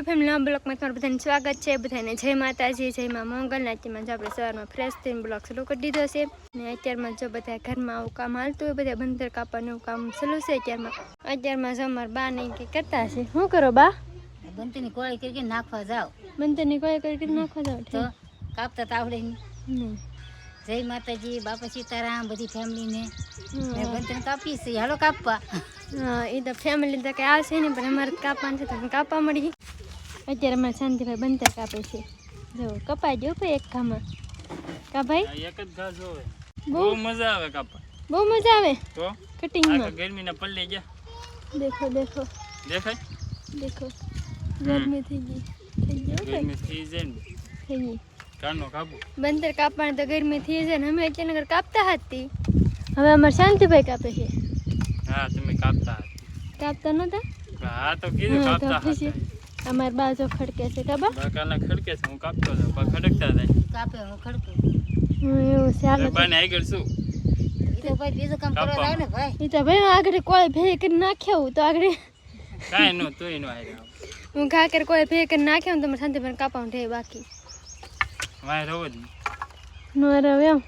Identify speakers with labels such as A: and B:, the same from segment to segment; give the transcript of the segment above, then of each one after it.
A: YouTube ફેમિલીના બ્લોગમાં તમારું બધાને સ્વાગત છે. બધાને જય માતાજી જય માં મંગલ. નાચ્યમાં જો આપણે સવારમાં ફ્રેશ થઈને બ્લોગ શરૂ કરી દીધો છે. ને અત્યારમાં જો બધા ઘરમાં આવું કામ હાલતું હોય બધા બંદર કાપવાનું એવું કામ ચાલુ છે અત્યારમાં. અત્યારમાં જો અમારા બા ને કંઈ કરતા છે શું કરો બા?
B: બંતરની કોળી કરી નાખવા જાવ
A: બંદરની કોળી કરી નાખવા જાઓ જાવ
B: તો કાપતા તો આવડે નહીં. જય માતાજી બાપા સીતારામ બધી ફેમિલીને. બંતર કાપી છે. હાલો કાપવા.
A: એ તો ફેમિલી તો કંઈ આવશે ને પણ અમારે કાપવાનું છે તો કાપવા મળી અત્યારે અમારે શાંતિભાઈ બંદર કાપે છે. જો કપાઈ ગયો ભાઈ એક ખામાં કા ભાઈ?
C: એક જ ઘાસ હોવે
A: બહુ?
C: બહુ મજા આવે કાપા
A: બહુ મજા આવે?
C: તો? આખા
A: કટિંગમાં
C: ગરમીના પલ્લે ગયા.
A: દેખો દેખો.
C: દેખાય?
A: દેખો. ગરમી થઈ ગઈ. થઈ ગઈ હો ભાઈ?
C: ગરમી થઈ જાય ને.
A: થઈ ગઈ.
C: કાનો કાપુ.
A: બંદર કાપવાની તો ગરમી થઈ જાય ને. અમે અચાનક કાપતા હતી હવે અમારે શાંતિભાઈ કાપે છે.
C: હા તમે કાપતા હતા.
A: કાપતા નહોતા
C: હા તો કીધું
A: હા, તો
C: કાપતા
A: પછી
C: હતા
A: અમારે બાજો ખડકે છે ખબર?
C: બાકાના ખડકે છે હું કાપતો હતો બા ખડકતા હતા
B: કાપે હું ખડકું.
A: હું એવું ચાલે.
C: બાને આગળ શું?
B: તો ભાઈ બીજો કામ કરવા જાય ને ભાઈ.
A: ઈ તો ભાઈ આગળ કોઈ ભે કરી નાખ્યો તો આગળ.
C: કાઈ નો તોય નો આવ્યો
A: હું ઘા કરી કોઈ ભે કરી તો ને તમારે પર કાપવાનું રહે બાકી.
C: વાય રહો જ
A: નો. રહે એમ.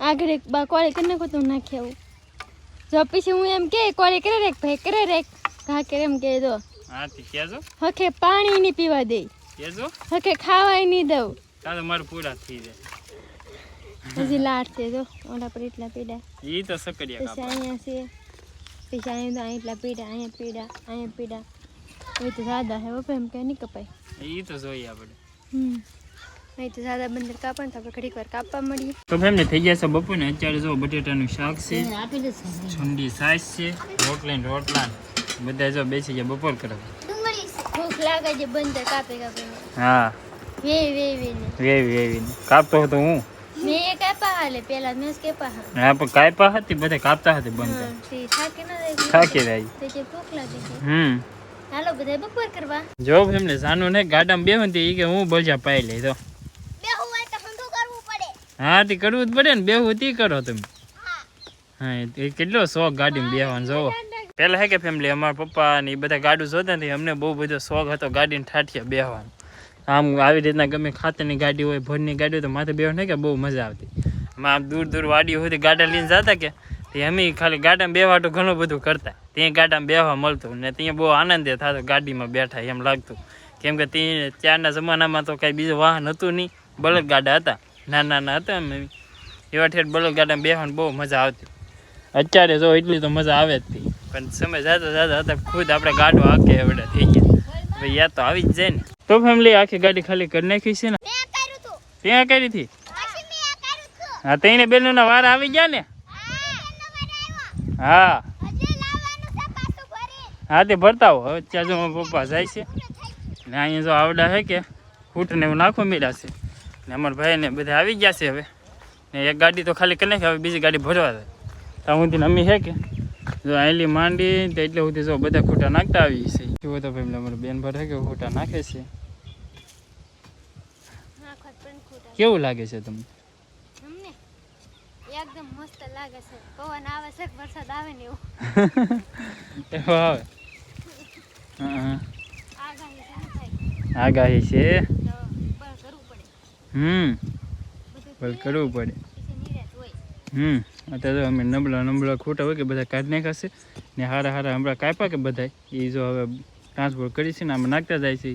A: આગળ એક બા કોળી કરી નાખો તો હું જો પછી હું એમ કે કોળી કરે રે ભાઈ કરે રે. ઘા કરે એમ કે દો
C: હા તે કહેજો
A: હકે પાણી નહીં પીવા દે.
C: કેજો.
A: હકે ખાવાય નહીં દઉં.
C: તારે મારું પૂરા થઈ જાય.
A: હજી લાટ છે જો ઓલા પર એટલા પીડા.
C: એ તો સકડિયા કાપા
A: અહીંયા છે પછી અહીંયા તો એટલા પીડા અહીંયા પીડા અહીંયા પીડા. એ તો સાદા હે બાપા એમ કે નહીં કપાય.
C: એ તો જોઈએ આપણે.
A: હમ. અહીં તો સાદા બંદર કાપણ તો આપણે ઘડીક વાર કાપવા મળીએ.
C: તો ફેમને થઈ ગયા છે બપોરને અત્યારે જો બટેટાનું શાક છે ઠંડી છે રોટલા રોટલા ને. બધા જો બેસી ગયા બપોર કરવા
A: ભૂખ લાગે છે બંદર કાપે કાપે.
C: હા.
A: વે વે વે વે
C: વે વે કાપતો હતો હું?
A: મેં કાપા હાલે પેલા મેં કાપા હા
C: હા પણ કાપા હતી બધા કાપતા હતી
A: હા, થાકે ના રહી.
C: થાકી રહી.
A: તે જે ભૂખ લાગે છે.
C: હમ.
A: હાલો બધા બપોર કરવા.
C: જો એમને સાનું ને ગાડામાં બેહું તે ઈ કે હું બજા પાઈ લઈ તો
A: બેહું હોય તો હંધું કરવું પડે.
C: હા તે કરવું જ પડે ને બેહું તી કરો તમે. હા. એ કેટલો શોખ ગાડીમાં બેહવાનો જોવો પેલા હે કે ફેમિલી અમારા પપ્પા ને એ બધા ગાડું જોતા ને અમને બહુ બધો શોખ હતો ગાડીને ઠાઠિયા બેહવાનો. આમ આવી રીતના ગમે ખાતરની ગાડી હોય ભરની ગાડી હોય તો માથે બેહવાનું કે બહુ મજા આવતી. અમે આમ દૂર દૂર વાડી હોય ગાડા લઈને જતા કે તે અમે ખાલી ગાડામાં બેહવા તો ઘણું બધું કરતા. ત્યાં ગાડામાં બેહવા મળતું ને ત્યાં બહુ આનંદ થતો ગાડીમાં બેઠા એમ લાગતું. કેમ કે ત્યાં ત્યારના જમાનામાં તો કાંઈ બીજું વાહન હતું નહીં બળદ ગાડા હતા નાના નાના હતા એમ. એવા ઠેર બળદ ગાડામાં બેહવાની બહુ મજા આવતી. અત્યારે જો એટલી તો મજા આવે જ હતી પણ સમય જતા જતા હતા ખુદ આપણે ગાડો આખે એવડે થઈ ગયા. ભાઈ યાદ તો આવી જ જાય ને. તો ફેમિલી આખી ગાડી ખાલી કરી નાખી છે ને? ત્યાં કરી હતી? હા તેને બેનોના વાર આવી ગયા ને? હા હા. તે ભરતા હો. હવે ત્યાં જો પપ્પા જાય છે. ને અહીંયા જો આવડા છે કે ફૂટ ને એવું નાખો મીડા છે. ને અમારા ભાઈ ને બધા આવી ગયા છે હવે. ને એક ગાડી તો ખાલી કરી નાખી હવે બીજી ગાડી ભરવા દે. ત્યાં સુધી અમી છે કે? જો આયલી માંડી તો એટલે સુધી જો બધા ખોટા નાખતા આવી છે જુઓ તો ભાઈ અમારે બેન ભર કે ખોટા નાખે છે? કેવું લાગે છે તમને?
A: એકદમ મસ્ત લાગે છે. પવન આવે છે વરસાદ આવે ને એવું.
C: એવો આવે?
A: આગાહી છે
C: હમ. કરવું પડે. હમ. અત્યારે અમે નબળા નબળા ખોટા હોય કે બધા કાઢી નાખાશે ને હારા હારા હમણાં કાપ્યા કે બધા એ જો હવે ટ્રાન્સપોર્ટ કરી છે ને આમાં નાખતા જાય છે.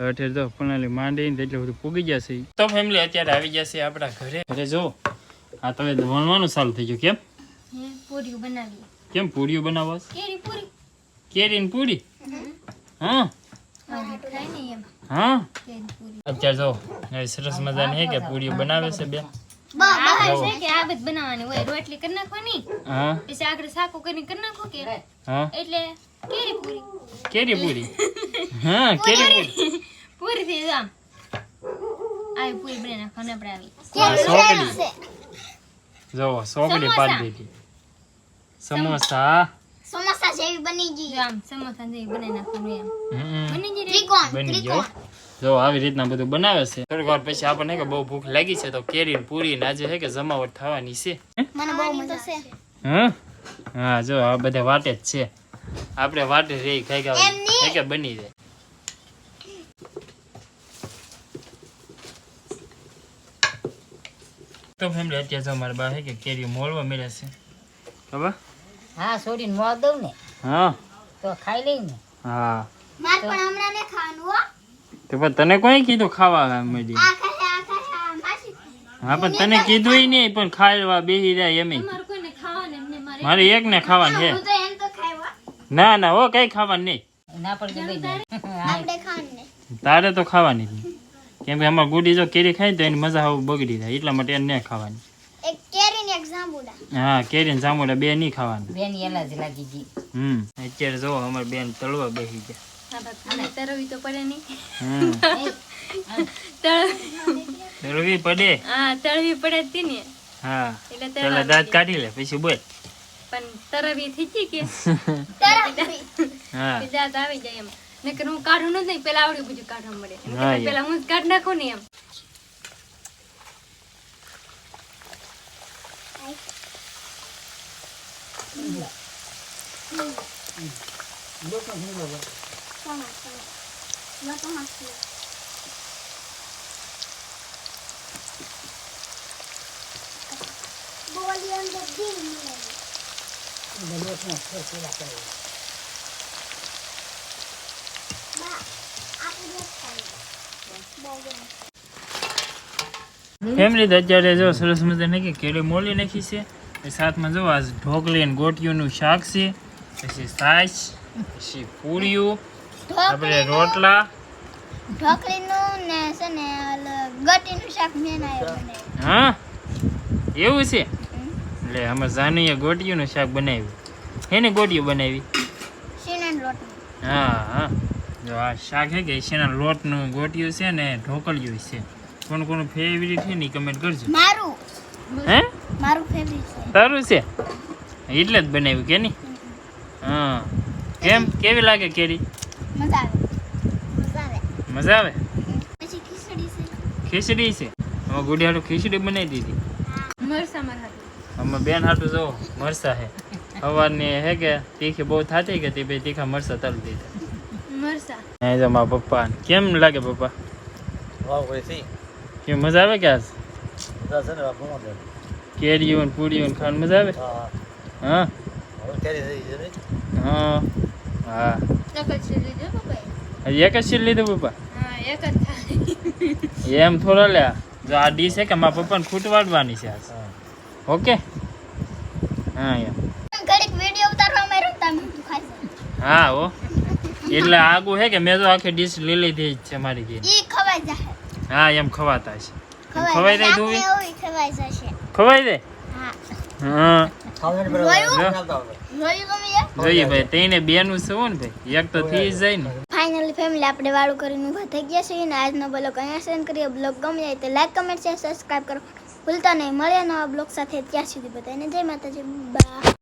C: અઠેર તો પ્રણાલી માંડીને એટલે બધું પૂગી જશે તો ફેમિલી અત્યારે આવી જશે આપણા ઘરે. ઘરે જો આ તમે વણવાનું ચાલુ થઈ ગયું કેમ?
A: પૂરીઓ બનાવી
C: કેમ પૂરીઓ બનાવો
A: કેરી પૂરી.
C: કેરીની પૂરી? હા?
A: હા? કેરી
C: અત્યારે જો સરસ મજાની હે કે પૂરીઓ બનાવે છે બે.
A: બનાવવાની હોય રોટલી કરી નાખવાની પછી આગળ સાકુ કરીને કરી નાખો કે? એટલે કેરી પૂરી.
C: કેરી પૂરી? હા કેરી પૂરી.
A: પૂરી. થઈ જાય આવી પૂરી બની નાખવાની આપણે આવી
C: જો સોકડી પાડી દીધી. સમોસા.
A: સમોસા જેવી બની ગઈ. આમ સમોસા જેવી બની નાખવાનું એમ. બની ગઈ ત્રિકોણ
C: બની ગયો જો આવી રીતના બધું બનાવે છે. થોડીક વાર પછી આપણને કે બહુ ભૂખ લાગી છે તો કેરી પૂરી ને આજે છે કે જમાવટ થવાની છે.
A: મને
C: હા? જો આ બધા વાટે જ છે. આપણે વાટે રહી ખાઈ ખાઈ કે બની જાય તો ફેમિલી અત્યારે જો મારા બા કે કેરી મોળવા મળે છે.
B: હા છોડીને મોળ દઉં ને.
C: હા.
B: તો ખાઈ લઈ ને.
C: હા.
A: માર પણ હમણાં ને ખાવાનું હો.
C: તો પણ તને કોઈ કીધું ખાવા મળી
A: આ ખાશે આ ખાશે આ માસી.
C: હા પણ તને કીધું ય નહીં પણ ખાવા બેસી જાય એમ
A: માર કોઈને ખાવાનું એમને મારે
C: મારે એક ને ખાવાનું છે.
A: હું તો એમ તો ખાવા
C: ના ના હો કઈ ખાવાનું નહીં. તારે? તો ખાવાની. કેમ કે અમાર ગુડી જો કેરી ખાય તો એની મજા આવું બગડી જાય. એટલા માટે એને નહીં ખાવાની.
A: એક કેરી ને એક જાંબુડા.
C: હા કેરી ને જાંબુડા બે નહીં ખાવાનું.
B: બેન એલાજ લાગી ગઈ.
C: હમ અત્યારે જો અમારે બેન તળવા બેસી ગયા.
A: તરવી તો પડે
C: તળવી પડે.
A: હા. તળવી પડે ને
C: હા
A: એટલે
C: દાંત કાઢી લે, પછી બોલ.
A: પણ તરવી થઈ ગઈ કે
C: હા.
A: દાંત આવી જાય એમ નકર હું કાઢું નથી પેલા આવડ્યું બીજું કાઢવા મળે પેલા હું કાઢી નાખું ને એમ
C: ફેમિલી તો અત્યારે જો સરસ મજાની કે કેળી મોલી નાખી છે. એ સાથમાં જો આ ઢોકળી અને ગોટિયુંનું શાક છે. પછી છાશ પછી પૂરીયું આપણે રોટલા.
A: ઢોકળીનું ને છે ને ગટીનું શાક મેં
C: હા? એવું છે? એટલે અમારે જાનુએ ગોટિયુંનું શાક બનાવ્યું. એને ગોટિયું બનાવી?
A: શીણન લોટ.
C: હા હા. જો આ શાક છે કે શેના લોટનું ગોટિયું છે ને ઢોકળિયું છે. કોણ કોણ ફેવરિટ છે ને કમેન્ટ કરજો.
A: મારું.
C: હે?
A: મારું ફેવરિટ છે.
C: તારું છે? એટલે જ બનાવ્યું કે નહીં હા. કેમ? કેવી લાગે કેરી?
A: મજા આવે. મજા આવે. પછી ખીચડી છે.
C: ખીચડી છે? અમે ગુડી હાટું ખીચડી બનાવી દીધી.
A: મરસા મારા
C: અમે બેન હાટું જો મરસા હે સવારની હે કે તીખી બહુ થતી કે તે ભાઈ તીખા મરસા તલ દીધા.
A: મરસા
C: એ જો મારા પપ્પા કેમ લાગે પપ્પા? વાવ કેમ મજા આવે કે આજ? કેરીઓ ને પૂરીઓ ને ખાવાની મજા આવે? હા. હા? હા.
A: છે
C: હજી એક જ સીટ લીધું પપ્પા?
A: હા એક જ થાય.
C: એમ થોડો લે. જો આ ડીશ છે કે મારા પપ્પાને ખૂટવાડવાની છે આજ. ઓકે? હા એમ. હા હો. એટલે આગું હે કે મેં તો આખી ડીશ લઈ લીધી જ છે મારી ઘેર.
A: ઈ ખવાઈ જાય
C: હા એમ ખવાતા છે ખવાઈ
A: દે ખવાઈ
C: દે?
A: હા.
C: હા
A: જોયું
C: જો,
A: જોયું તમે યાર?
C: જોઈએ ભાઈ તેને બેનું છે ને ભાઈ? એક તો થઈ જાય ને.
A: ફાઇનલી ફેમિલી આપણે વાળું કરીને ઊભા થઈ ગયા છીએ ને આજનો બ્લોગ અહીંયા સેન્ડ કરીએ. બ્લોગ ગમે જાય તો લાઈક કમેન્ટ શેર સબસ્ક્રાઈબ કરો. ભૂલતા નહીં. મળ્યા નવા બ્લોગ સાથે. ત્યાં સુધી બધાને જય માતાજી. બા